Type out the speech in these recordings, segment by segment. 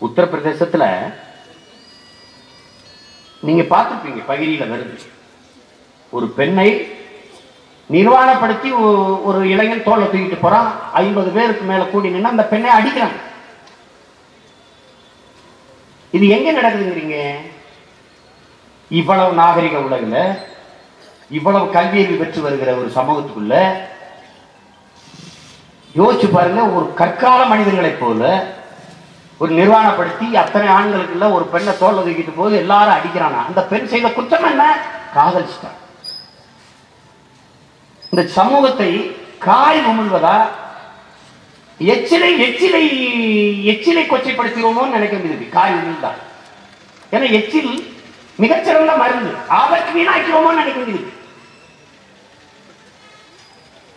உத்தரப்பிரதேசத்தில் நீங்க பார்த்துருப்பீங்க பகிரியில வருது. ஒரு பெண்ணை நிர்வாணப்படுத்தி ஒரு இளைஞன் தோலை தூக்கிட்டு போறான். ஐம்பது பேருக்கு மேல கூடி நின்று அந்த பெண்ணை அடிக்கிறான். இது எங்க நடக்குதுங்கிறீங்க? இவ்வளவு நாகரிக உலகில் இவ்வளவு கல்வியறிவு பெற்று வருகிற ஒரு சமூகத்துக்குள்ள யோசிச்சு பாருங்க ஒரு கற்கால மனிதர்களைப் போல ஒரு நிர்வாணப்படுத்தி அத்தனை ஆண்களுக்குள்ள ஒரு பெண்ணை தோல் தூக்கிட்டு போது எல்லாரும் அடிக்கிறானா அந்த பெண் செய்த குற்றம் என்ன? காதலிச்சிட்டான் இந்த சமூகத்தை காய் உமிழ்வதா? எச்சிலை எச்சிலை எச்சிலை கொச்சைப்படுத்துவோமோன்னு நினைக்க முடியுது காய் உமிழ்ந்தா. ஏன்னா எச்சில் மிகச்சிறந்த மருந்து. ஆபத்து வீணாக்கிறோமோன்னு நினைக்க முடியுது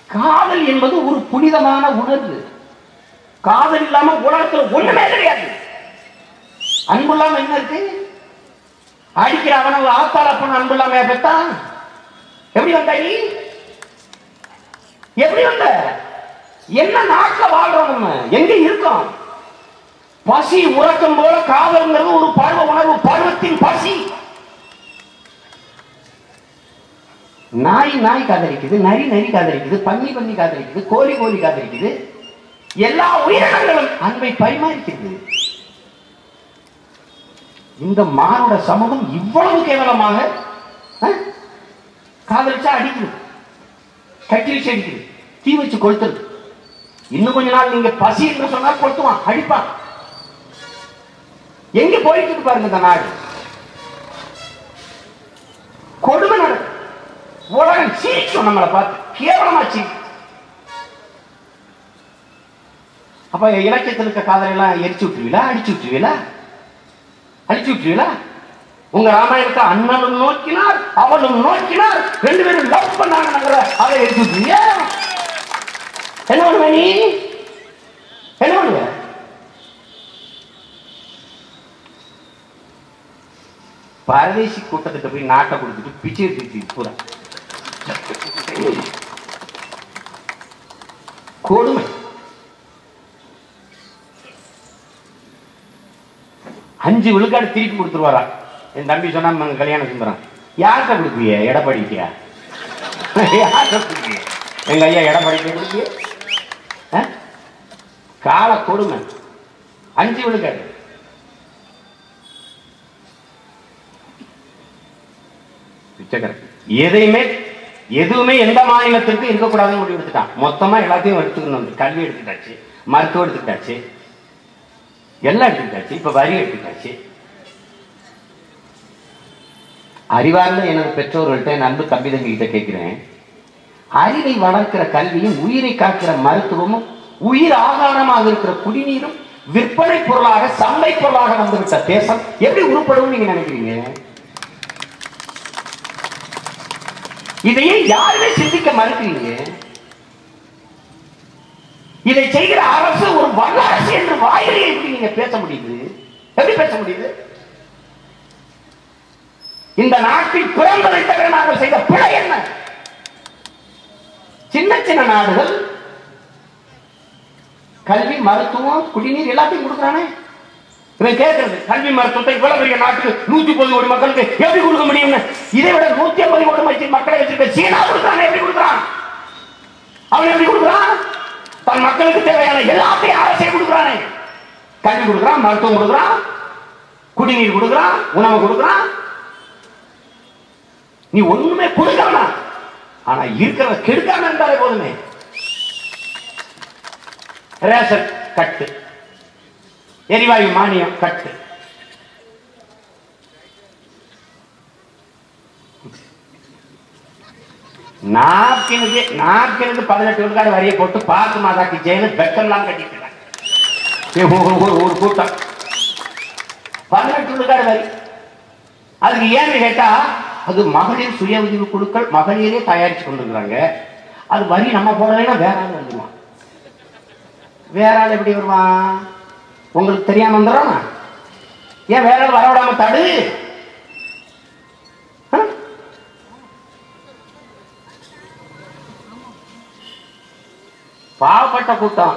காதல் என்பது ஒரு புனிதமான உணர்வு. காதல் இல்லாம உலகத்துல ஒண்ணுமே கிடையாது. அன்பு இல்லாம என்ன இருக்கு? அடிக்கிற அவன ஆத்தார பொண்ணு அன்பு இல்லாம பெத்தா? எப்படி வந்த நீ? எப்படி வந்த? என்ன நாட்டில் வாழ்றோம் நம்ம? எங்க இருக்கோம்? பசி உறக்கம் போல காதல்ங்கிறது ஒரு பருவ உணர்வு பருவத்தின் பசி. நாய் நாய் காதலிக்குது நரி நரி காதலிக்குது பன்னி பன்னி காதலிக்குது கோழி கோழி காதலிக்குது. எல்லா உயிரினங்களும் அன்பை பரிமாறிக்கிறது. இந்த மானுட சமூகம் இவ்வளவு கேவலமாக காதலிச்சா அடிக்கிறது. கட்டி வச்சு தீ வச்சு கொளுத்துறது. இன்னும் கொஞ்ச நாள் நீங்க பசி என்று சொன்னால் கொளுத்துவான் அடிப்பான். எங்க போயிட்டு பாருங்க இந்த நாடு. கொடுமை நடக்கும். உலகம் சிரிக்கும் நம்மளை பார்த்து கேவலமா சிரிக்கும் அப்ப இலக்கியத்தில் இருக்க காதலையெல்லாம் எரிச்சு விட்டுருவீங்களா அடிச்சு விட்டுருவீங்களா அடிச்சு விட்டுருவீங்களா உங்க ராமாயணத்தை அண்ணனும் நோக்கினார் அவளும் நோக்கினார். ரெண்டு பேரும் லவ் பண்ணாங்க அதை எரிச்சு விட்டுருவியா? என்ன பண்ணுவ நீ? என்ன பண்ணுவ? பரதேசி கூட்டத்துக்கு போய் நாட்டை கொடுத்துட்டு பிச்சை எடுத்து பூரா. கொடுமை. அஞ்சு விழுக்காடு திருப்பி கொடுத்துருவாரா? என் தம்பி சொன்னா கல்யாணம் சுந்தரம். யார்கிட்ட கொடுப்பிய எடப்பாடிக்கியா யார்கிட்ட கொடுப்பிய எங்க ஐயா எடப்பாடிக்க கொடுப்பிய ஆ? கால கொடுமை அஞ்சு விழுக்காடு. எதையுமே எதுவுமே எந்த மாநிலத்திற்கும் இருக்கக்கூடாதுன்னு முடிவு எடுத்துட்டான் மொத்தமா எல்லாத்தையும் எடுத்துக்கணும். வந்து கல்வி எடுத்துட்டாச்சு மருத்துவம் எடுத்துட்டாச்சு எல்லாம் எடுத்துக்காச்சு இப்ப வரி எடுத்துக்காச்சு அறிவார்ந்த எனது பெற்றோர்கள்ட்ட என் அன்பு தம்பி கேட்கிறேன். அறிவை வளர்க்கிற கல்வியும் உயிரை காக்கிற மருத்துவமும் உயிர் ஆதாரமாக இருக்கிற குடிநீரும் விற்பனை பொருளாக சந்தை பொருளாக வந்துவிட்ட தேசம் எப்படி உருப்படும் நீங்க நினைக்கிறீங்க? இதையே யாருமே சிந்திக்க மறுக்கிறீங்க இதை செய்கிற அரசு ஒரு வல்லரசு என்று வாயிலே எப்படி நீங்க பேச முடியுது? எப்படி பேச முடியுது? இந்த நாட்டில் பிறந்ததை தவிர நாங்கள் செய்த பிழை என்ன? சின்ன சின்ன நாடுகள் கல்வி மருத்துவம் குடிநீர் எல்லாத்தையும் கொடுக்குறானே. இவன் கேட்கறது கல்வி மருத்துவத்தை இவ்வளவு பெரிய நாட்டுக்கு நூத்தி முப்பது கோடி மக்களுக்கு எப்படி கொடுக்க முடியும்னு? இதை விட நூத்தி ஐம்பது கோடி மக்களை வச்சிருக்க சீனா கொடுக்குறான் எப்படி கொடுக்குறான்? அவன் எப்படி கொடுக்குறான்? மக்களுக்கு தேவையான எல்லாத்தையும் அரசே கொடுக்குறானே. கல்வி கொடுக்குறான் மருத்துவம் கொடுக்குறான் குடிநீர் கொடுக்குறான் உணவு கொடுக்குறான். நீ ஒண்ணுமே கொடுக்கறனா ஆனா இருக்கிறத கெடுக்காம இருந்தாலே போதுமே. ரேஷன் கட்டு எரிவாயு மானியம் கட்டு. நாப்கினுக்கு நாப்கினுக்கு பதினெட்டு விழுக்காடு வரியை போட்டு பார்த்து மாதா கிச்சேன்னு பெட்டெல்லாம் கட்டிட்டு ஒரு- கூட்டம். பதினெட்டு விழுக்காடு வரி. அதுக்கு ஏன்னு கேட்டா அது மகளிர் சுய உதவி குழுக்கள் மகளிரே தயாரிச்சு கொண்டிருக்கிறாங்க. அது வரி நம்ம போடலைன்னா வேற ஆள் வந்துருவான் வேற ஆள் எப்படி வருவான் உங்களுக்கு தெரியாம வந்துடுறானா? ஏன் வேற ஆள் வரவிடாம தடு. பாவப்பட்ட கூட்டம்.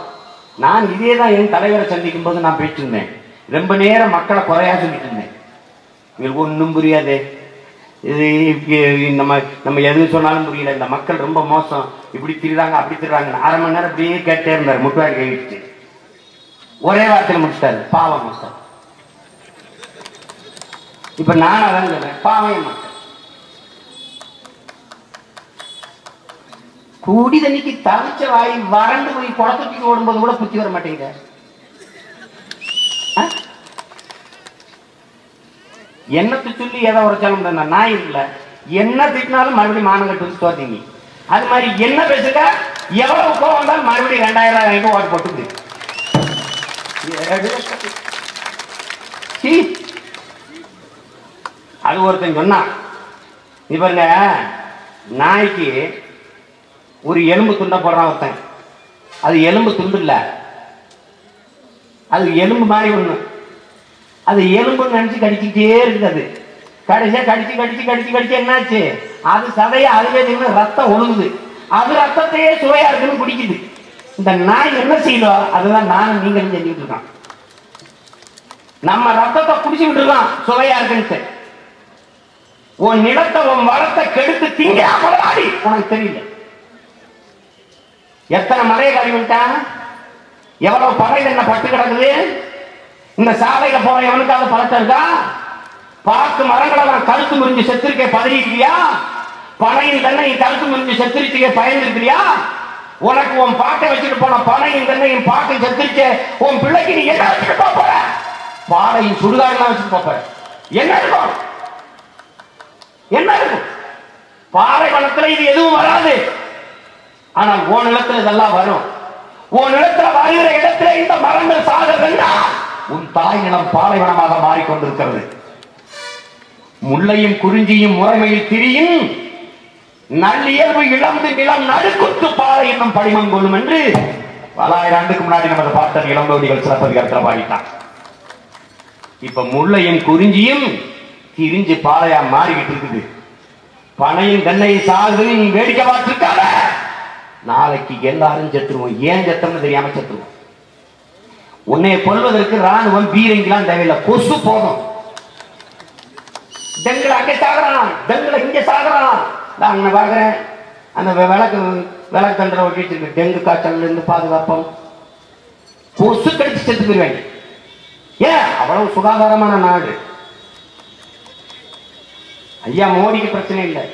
நான் இதே தான் என் தலைவரை சந்திக்கும் போது நான் பேசியிருந்தேன். ரொம்ப நேரம் மக்களை குறையா சொல்லிட்டு இருந்தேன். இவங்களுக்கு ஒன்றும் புரியாது. இது நம்ம நம்ம எது சொன்னாலும் புரியல. இந்த மக்கள் ரொம்ப மோசம். இப்படி திருடாங்க அப்படி திருடாங்க அரை மணி நேரம் அப்படியே கேட்டே இருந்தார். முட்டுவாரி கைவிட்டு ஒரே வார்த்தையில் முடிச்சிட்டாரு. பாவம் மக்கள் இப்ப நான் அதான் சொல்றேன். பாவம் மக்கள் கூடி தண்ணிக்கு தவிச்ச வாய் வறண்டு போய் குளத்துக்கு ஓடும்போது கூட புத்தி வர மாட்டேங்குது. என்னத்தை சொல்லி எதை உரைச்சாலும் முடியாது நாய் இல்ல. என்ன திட்டினாலும் மறுபடியும் மானங்கட்டு வந்து தோத்தீங்க. அது மாதிரி என்ன பேசுங்க எவ்வளவு கோவம் வந்தாலும் மறுபடியும் ரெண்டாயிரம் ரூபாய் ஓட்டு போட்டு அது ஒருத்தன் சொன்னான். நீ பாருங்க நாய்க்கு ஒரு எலும்பு துண்டை போடுறான் ஒருத்தன். அது எலும்பு துண்டு இல்லை. அது எலும்பு மாதிரி ஒண்ணு. அது எலும்புன்னு நினைச்சு கடிச்சுக்கிட்டே இருக்குது கடைசியா கடிச்சு கடிச்சு கடிச்சு கடிச்சு என்னாச்சு? அது சதைய அதுவே தின்னு ரத்தம் ஒழுகுது. அது ரத்தத்தையே சுவையா இருக்குன்னு குடிக்குது. இந்த நாய் என்ன செய்யலோ அதுதான் நானும் நீங்களும் செஞ்சுட்டு இருக்கான் நம்ம ரத்தத்தை குடிச்சுக்கிட்டு இருக்கோம் சுவையா இருக்குன்ட்டு. உன் நிலத்தை உன் வளத்தை கெடுத்து திங்க முதலாளி. உனக்கு தெரியல. எத்தனை மலையை கழுவி விட்டான் எவ்வளவு பகையில் என்ன பட்டு கிடக்குது? இந்த சாலையில போற எவனுக்காவது பழக்கம் இருக்கா? பார்த்து மரங்களை நான் கழுத்து முறிஞ்சு செத்துருக்கே பதறியிருக்கியா பனையின் தென்னையும் கழுத்து முறிஞ்சு செத்துருச்சியே பயந்துருக்கிறியா? உனக்கு உன் பாட்டை வச்சுட்டு போன பனையும் தென்னையும் பாட்டை செத்துருச்சே உன் பிள்ளைக்கு நீ என்ன வச்சுட்டு போற? பாலையும் சுடுகாடுலாம் வச்சுட்டு போற. என்ன இருக்கும்? என்ன இருக்கும்? பாலைவனத்துல இது எதுவும் வராது. ஆனால் உன் நிலத்துல இதெல்லாம் வரும். உன் நிலத்துல வருகிற இடத்துல இந்த மரங்கள் சாகிறதுன்னா உன் தாய் நிலம் பாலைவனமாக மாறிக்கொண்டிருக்கிறது. முல்லையும் குறிஞ்சியும் முறைமையில் திரியும் நல்லியல்பு இழந்து நிலம் நடுக்குத்து பாலை என்னும் படிமம் கொள்ளும் என்று பலாயிரம் ஆண்டுக்கு முன்னாடி நமது பாட்டன் இளம்பகுதிகள் சிறப்பதிகாரத்தில் பாடிட்டான் இப்ப முல்லையும் குறிஞ்சியும் திரிஞ்சு பாலையா மாறிக்கிட்டு இருக்குது. பனையும் தென்னையும் சாகுது வேடிக்கை பார்த்து நாளைக்கு எல்லாரும் செத்துருவோம். ஏன் செத்தோம்னு தெரியாம செத்துருவோம். உன்னை கொல்வதற்கு ராணுவம் பீரங்கிலாம் தேவையில்லை. கொசு போதும். டெங்குல அங்கே சாகிறான் டெங்குல இங்க சாகிறான் நான் அங்க பாக்குறேன் அந்த விளக்கு விளக்கு தண்டரை ஒட்டி டெங்கு காய்ச்சல்ல இருந்து பாதுகாப்போம். கொசு கடிச்சு செத்து போயிருவாங்க ஏன்? அவ்வளவு சுகாதாரமான நாடு. ஐயா மோடிக்கு பிரச்சனை இல்லை.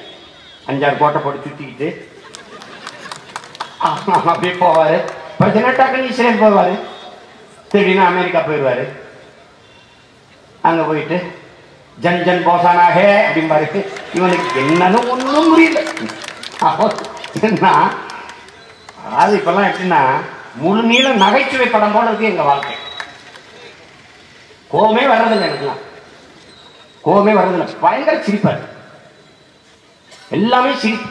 அஞ்சாறு கோட்டை போட்டு சுத்திக்கிட்டு ஆமா, அப்படியே போவாரு பிரச்சனை டக்குன்னு இஸ்ரேல் போவாரு. திடீர்னு அமெரிக்கா போயிடுவாரு அங்க போயிட்டு ஜன் ஜன் போசானாக அப்படிம்பாரு. இவனுக்கு என்னன்னு ஒண்ணும் புரியல. அப்போ என்ன அது இப்பெல்லாம் எப்படின்னா முழு நீள நகைச்சுவை படம் போல இருக்கு எங்க வாழ்க்கை. கோவமே வர்றதில்லை எனக்குலாம். கோவமே வர்றதில்லை. பயங்கர சிரிப்பார். எல்லாமே சிரிப்பு